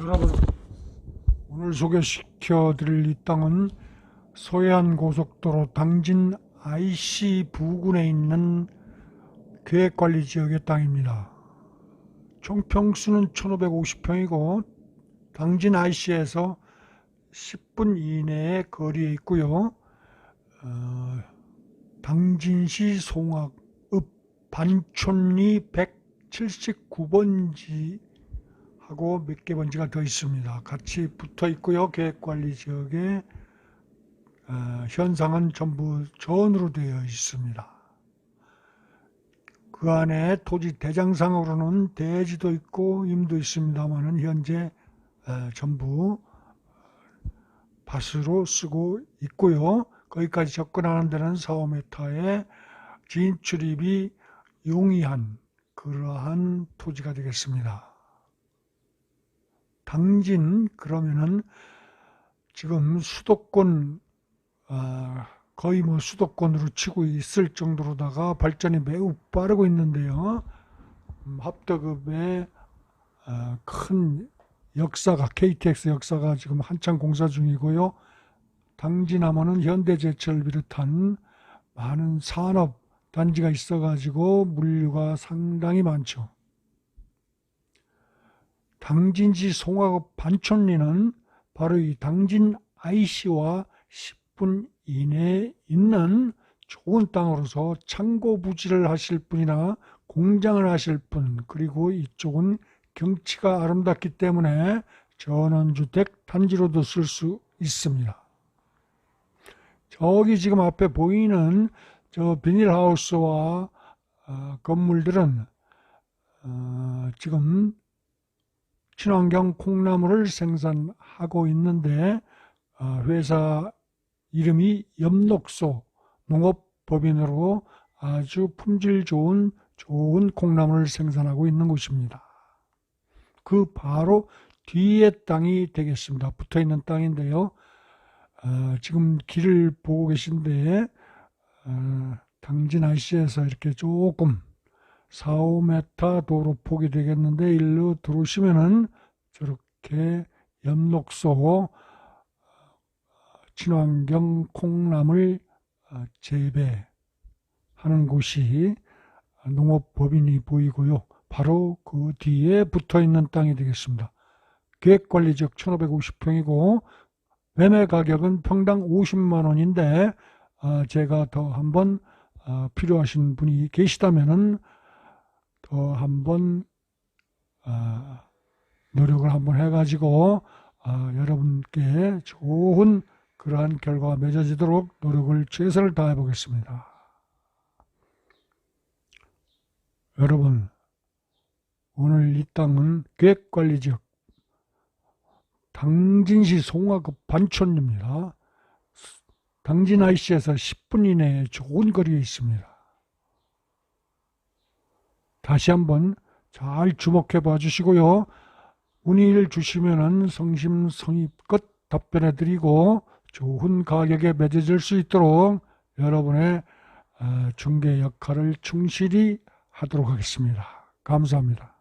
여러분 오늘 소개시켜 드릴 이 땅은 소해안 고속도로 당진 IC 부근에 있는 계획관리 지역의 땅입니다. 총 평수는 1550평이고 당진 IC에서 10분 이내의 거리에 있고요. 어, 당진시 송악읍 반촌리 179번지 하고 몇 개 번지가 더 있습니다. 같이 붙어 있고요. 계획관리 지역에 어, 현상은 전부 전으로 되어 있습니다. 그 안에 토지 대장상으로는 대지도 있고 임도 있습니다만은 현재 어, 전부 밭으로 쓰고 있고요. 거기까지 접근하는 데는 4, 5m의 진출입이 용이한 그러한 토지가 되겠습니다. 당진 그러면은 지금 수도권 아, 거의 뭐 수도권으로 치고 있을 정도로다가 발전이 매우 빠르고 있는데요. 음, 합덕읍의 아, 큰 역사가 KTX 역사가 지금 한창 공사 중이고요. 당진하면은 현대제철 비롯한 많은 산업 단지가 있어가지고 물류가 상당히 많죠. 당진시 송화읍 반촌리는 바로 이 당진 IC와 10분 이내에 있는 좋은 땅으로서 창고 부지를 하실 분이나 공장을 하실 분 그리고 이쪽은 경치가 아름답기 때문에 전원주택 단지로도 쓸 수 있습니다. 저기 지금 앞에 보이는 저 비닐하우스와 어, 건물들은 어, 지금 친환경 콩나물을 생산하고 있는데 어, 회사 이름이 엽록소 농업법인으로 아주 품질 좋은 좋은 콩나물을 생산하고 있는 곳입니다. 그 바로 뒤에 땅이 되겠습니다. 붙어 있는 땅인데요. 어, 지금 길을 보고 계신데 어, 당진 IC에서 이렇게 조금 4, 5m 도로 폭이 되겠는데 일로 들어오시면은 저렇게 엽록소 친환경 콩나물 어, 재배하는 곳이 농업법인이 보이고요. 바로 그 뒤에 붙어 있는 땅이 되겠습니다. 계획관리지역 1550평이고 매매 가격은 평당 50만 원인데 어, 제가 더 한번 어, 필요하신 분이 계시다면 은 더 한번 어, 노력을 한번 해가지고 어, 여러분께 좋은 그러한 결과가 맺어지도록 노력을 최선을 다해 보겠습니다. 여러분 오늘 이 땅은 계획관리 지역 당진시 송화급 반촌입니다. 당진 IC에서 10분 이내에 좋은 거리에 있습니다. 다시 한번 잘 주목해 봐 주시고요. 문의를 주시면은 성심성의껏 답변해 드리고 좋은 가격에 맺어질 수 있도록 여러분의 어, 중개 역할을 충실히 하도록 하겠습니다. 감사합니다.